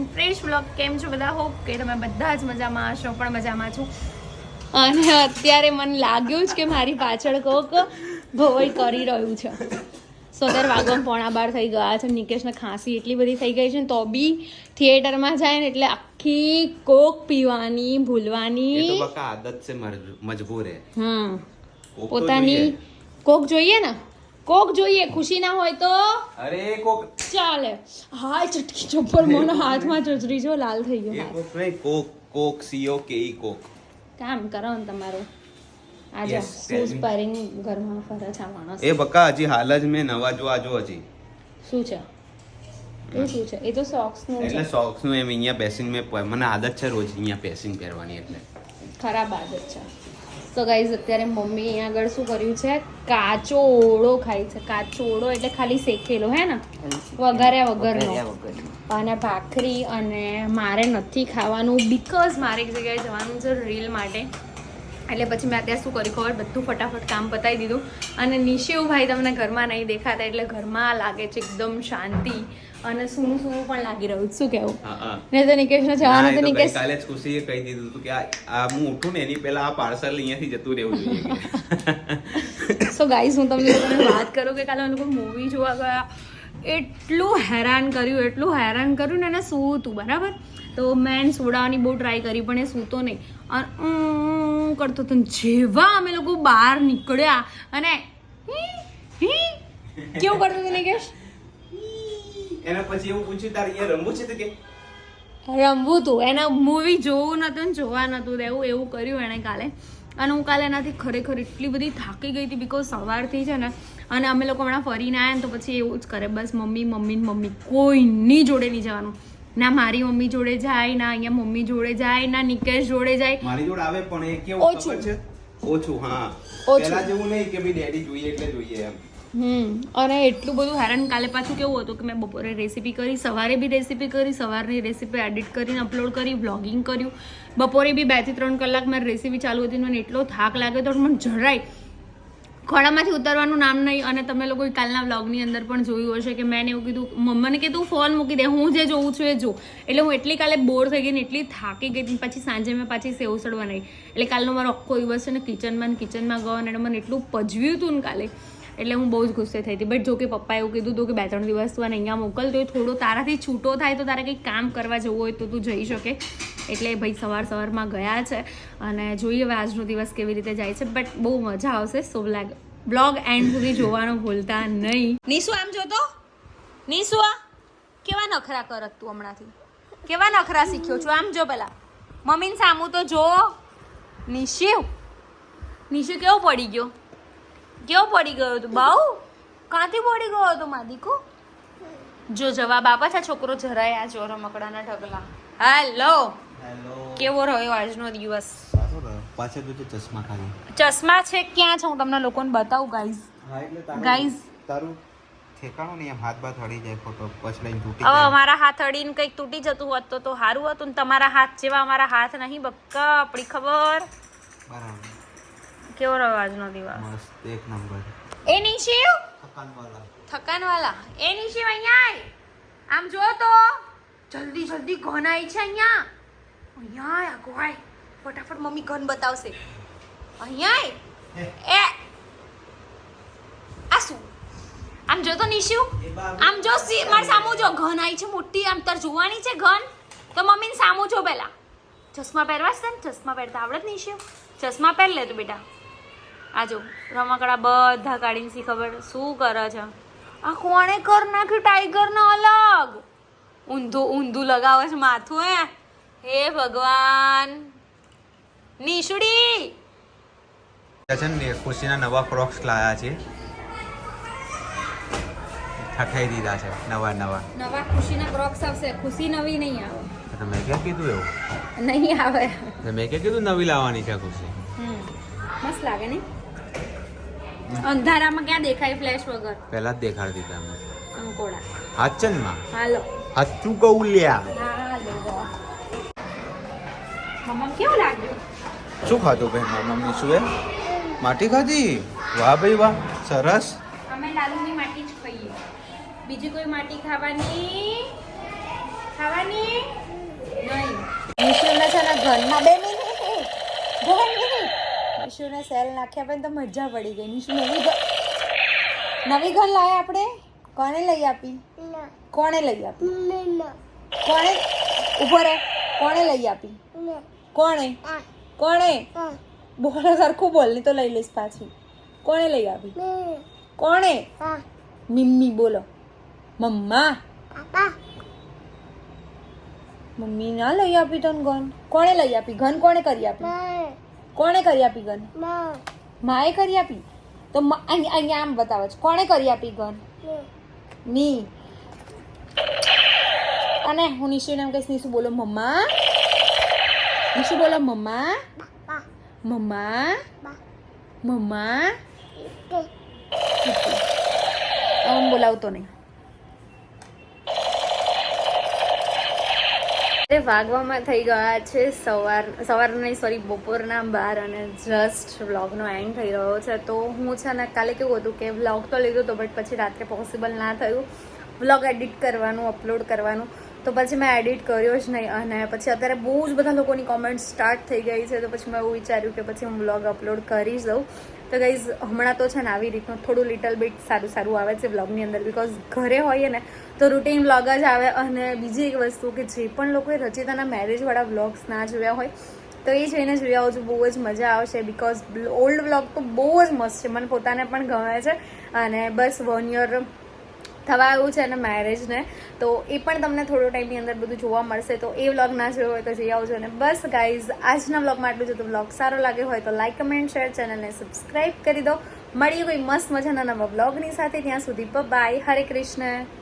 In fresh vlog કેમ છો બધા? હોપ કે તમે બધા જ મજામાં હશો પણ મજામાં છું. અને અત્યારે મને લાગ્યું જ કે મારી પાછળ કોક ભોવાઈ કરી રહ્યું છે. સોદર વાગમ પોણા બાર થઈ ગયા છે. નિકેશને ખાંસી એટલી બધી થઈ ગઈ છે તો બી થિયેટરમાં જાય ને એટલે આખી કોક પીવાની ભૂલવાની. આદત છે મજબૂર હે હમ. પોતાની કોક જોઈએ ને? કોક જોઈએ ખુશી ના હોય તો? અરે કોક. ચાલે. હા ચટકી ચોપર મોનો હાથમાં ચચરી જો લાલ થઈ ગયો કોક નહીં કોક કોક સીઓ કે ઈ કોક. કામ કરો ને તમારું. આજે શૂઝ પહેરીને ઘરમાં ફરે છે માણસ? એ બકા હજી હાલ જ મેં નવા જોવા જો હજી. શું છે? એ શું છે? એ તો સોક્સનું એટલે સોક્સનું એમ અહીંયા બેસીને મેં મને આદત છે રોજ અહીંયા પેસિંગ પહેરવાની એટલે. ખરાબ આદત છે. તો ગાઈઝ અત્યારે મમ્મી અહીંયા આગળ શું કર્યું છે? કાચો ઓળો ખાય છે. કાચો ઓળો એટલે ખાલી શેકેલો હે ને? વઘાર્યા વગરનો અને ભાખરી અને મારે નથી ખાવાનું બીકોઝ મારે એક જગ્યાએ જવાનું છે રીલ માટે. એટલે પછી મેં અત્યારે શું કર્યું ખબર? બધું ફટાફટ કામ પતાવી દીધું. અને નિશિવભાઈ તમને ઘરમાં નહીં દેખાતા એટલે ઘરમાં લાગે છે એકદમ શાંતિ અને સૂનું સૂનું પણ લાગી રહ્યું શું હા ને તો નિકેશને જવાનું તો નિકેશ. કાલે જ ખુશીએ કહી દીધું હતું કે આ આ હું ઉઠું ને એની પહેલા આ પાર્સલ અહીંયાથી જતું રહેવું જોઈએ. સો ગાઈઝ હું તમને વાત કરું કે કાલે અમે લોકો મૂવી જોવા ગયા. એટલું હેરાન કર્યું એટલું હેરાન કર્યું ને એને સૂતું બરાબર? તો મેં એને સુડાવવાની બહુ ટ્રાય કરી પણ એ સૂતો નહીં. અને કરતો હતો જેવા અમે લોકો બહાર નીકળ્યા અને કેવું કરતો હતો નિકેશ? એના પછી એવું પૂછ્યું તારે અહીંયા રમવું છે તો કે? રમવું હતું એને મૂવી જોવું નતું ને જોવા નતું દેવું એવું કર્યું એણે કાલે. અને હું કાલે એનાથી ખરેખર એટલી બધી થાકી ગઈ હતી બિકોઝ સવારથી છે ને અને અમે લોકો હમણાં ફરીને આવ્યા ને તો પછી એવું જ કરે. બસ મમ્મી મમ્મી મમ્મી કોઈની જોડે નહીં જવાનું. ના મારી મમ્મી જોડે જાય ના અહીંયા મમ્મી જોડે જાય ના નિકેશ જોડે જાય. મારી જોડે આવે પણ એ કેવું ખબર છે? ઓછું હા. પહેલા જેવું નહીં કે ભાઈ ડેડી જોઈએ એટલે જોઈએ એમ. હમ અને એટલું બધું હેરાન કાલે પાછું કેવું હતું કે મેં બપોરે રેસીપી કરી સવારે બી રેસીપી કરી સવારની રેસીપી એડિટ કરીને અપલોડ કરી વ્લોગિંગ કર્યું. બપોરે બી બેથી ત્રણ કલાક મારી રેસીપી ચાલુ હતી મને એટલો થાક લાગ્યો તો મને જરાય ખોળામાંથી ઉતારવાનું નામ નહીં અને તમે લોકો કાલના વ્લોગની અંદર પણ જોયું હશે કે મેં એવું કીધું મમ્મને કે તું ફોન મૂકી દે, હું જે જોઉં છું એ જો. એટલે હું એટલી કાલે બોર થઈ ગઈ ને એટલી થાકી ગઈ પછી સાંજે મેં પાછી સેવસળ બનાવી. એટલે કાલનો મારો આખો દિવસ છે ને કિચનમાં કિચનમાં ગયો અને મને એટલું પજવ્યું હતું ને કાલે. એટલે હું બહુ જ ગુસ્સે થઈ હતી. બટ જો કે પપ્પાએ એવું કીધું હતું કે બે ત્રણ દિવસ તું અને અહીંયા મોકલતો હોય થોડો તારાથી છૂટો થાય તો તારે કંઈક કામ કરવા જવું હોય તો તું જઈ શકે. એટલે ભાઈ સવાર સવારમાં ગયા છે અને જોઈએ હવે આજનો દિવસ કેવી રીતે જાય છે. બટ બહુ મજા આવશે. સો બ્લેગ બ્લોગ એન્ડ સુધી જોવાનું ભૂલતા નહીં. નીસુ, આમ જોતો નીસુ કેવા નખરા કરત તું હમણાંથી? કેવા નખરા શીખ્યો છું? આમ જો પેલા. મમ્મીને સામું તો જો. નિશિવ નિશુ કેવો પડી ગયો? કેવો પડી ગયો તું? બાઉ, કાંથી પડી ગયો હતો માદીકો જો જવાબ આપે છે છોકરો જરાય આ ચોરો મકડાના ઢગલા. હેલો. કેવો રહ્યો આજનો દિવસ? પાછળ તો ચશ્મા ખાલી. ચશ્મા છે? ક્યાં છે? હું તમને લોકોને બતાવું ગાઈઝ ગાઈઝ તારું ઠેકાણું નહીં એમ હાથ બાથ હળી જાય ફોટો પછી તૂટી હવે અમારા હાથ હળીને કંઈક તૂટી જતું હોત તો તો સારું હતું ને તમારા હાથ જેવા અમારા હાથ નહીં બક્કા આપણી ખબર? બરાબર. કેવો રહ્યો આજનો દિવસ? મસ્ત એક નંબર. એ નિશિવ થકાનવાળા થકાનવાલા. એ શિવ અહીંયા આમ જો તો. જલ્દી જલ્દી ઘન આવી છે અહીંયા. અહીંયા આય આગો આય. ફટાફટ મમ્મી ઘન બતાવશે. અહીંયા એ. આ શું? આમ જો તો નિશુ આમ જો મારે સામું જો ઘન આવી છે મોટી આમ તાર જોવાની છે ઘન. તો મમ્મીને સામું જો પહેલાં. ચશ્મા પહેરવા છે ને ચશ્મા પહેરતા આવડે જ નહીં ચશ્મા પહેર લે તું બેટા. આ જો રમકડા બધા કાઢીને શી ખબર? શું કરે છે? આ કોણે કર નાખ્યું? ટાઈગર અલગ. ઊંધું ઊંધું લગાવે છે માથું હે. હે ભગવાન. નીશુડી! છે ને ખુશીના નવા ક્રોક્સ લાયા છે. ઠઠાઈ દીધા છે નવા નવા. નવા ખુશીના ક્રોક્સ આવશે ખુશી નવી નહીં આવે. તમે મેં ક્યાં કીધું એવું? નહીં આવે. તો મેં કીધું નવી લાવવાની છે ખુશી હમ મસ્ત લાગે ને અંધારામાં ક્યાં દેખાય ફ્લેશ વગર? પહેલા જ દેખાડતી તમે કંકોડા હાચનમાં? હાલો. હાચું કહું લ્યા. મમ્મા કેવું લાગ્યું? શું ખાધું બેન? મમ્મી શું એ માટી ખાધી? વાહ ભાઈ વાહ સરસ. અમે લાલુની માટી જ ખાઈએ. બીજી કોઈ માટી ખાવાની? ખાવાની? નહીં. નિશુને છે ને ઘરમાં બે મિનિટ બે મિનિટ સેલ નાખ્યા પણ તો મજા પડી ગઈ. નિશુ નવી નવી ઘર લાયા આપણે? કોને લઈ આપી? કોણે લઈ આપી? કોણે? ઊભો રહે. કોણે લઈ આપી? કોણે? કોણે? બોલો સરખું બોલ નહીં તો લઈ લઈશ પાછી. કોણે લઈ આપી કોણે? મિમ્મી બોલો. મમ્મા. મમ્મી ના લઈ આપી તને ગન કોણે લઈ આપી? ઘન કોણે કરી આપી? કોણે કરી આપી ગન માએ કરી આપી? તો અહીંયા આમ બતાવે છે. કોણે કરી આપી ગન મી. અને હું નિશુ એમ કહીશ નિશુ બોલો મમ્મા. નિશુ બોલો મમ્મા મમ્મા મમ્મા હવે બોલાવતો નહીં એ વાગવામાં થઈ ગયા છે સવાર સવાર નહીં સોરી બપોરના બાર અને જસ્ટ વ્લોગનો એન્ડ થઈ રહ્યો છે તો હું છે ને કાલે કેવું હતું કે વ્લોગ તો લીધો હતો બટ પછી રાત્રે પોસિબલ ના થયું વ્લોગ એડિટ કરવાનું અપલોડ કરવાનું તો પછી મેં એડિટ કર્યો જ નહીં અને પછી અત્યારે બહુ જ બધા લોકોની કોમેન્ટ સ્ટાર્ટ થઈ ગઈ છે, તો પછી મેં એવું વિચાર્યું કે પછી હું વ્લોગ અપલોડ કરી જ દઉં. તો ગાઈઝ હમણાં તો છે ને આવી રીતનું થોડું લિટલ બિટ સારું સારું આવે છે વ્લોગની અંદર બિકોઝ ઘરે હોઈએ ને તો રૂટીન વ્લોગ જ આવે અને બીજી એક વસ્તુ કે જે પણ લોકોએ રચિતાના મેરેજવાળા વ્લોગ્સ ના જોયા હોય, તો એ જોઈને જોઈ આવજો, બહુ જ મજા આવશે બિકોઝ ઓલ્ડ વ્લોગ તો બહુ જ મસ્ત છે, મને પોતાને પણ ગમે છે. અને બસ વન યર થવા આવ્યું છે અને મેરેજને તો એ પણ તમને થોડો ટાઈમની અંદર બધું જોવા મળશે. તો એ વ્લોગ ના જોયો હોય તો જઈ આવજો અને બસ ગાઈઝ આજના વ્લોગમાં આટલું જો તો વ્લોગ સારો લાગ્યો હોય તો લાઇક કમેન્ટ શેર ચેનલને સબસ્ક્રાઈબ કરી દો. મળીએ કોઈ મસ્ત મજાના નવા વ્લોગની સાથે. ત્યાં સુધી બાય હરે કૃષ્ણ.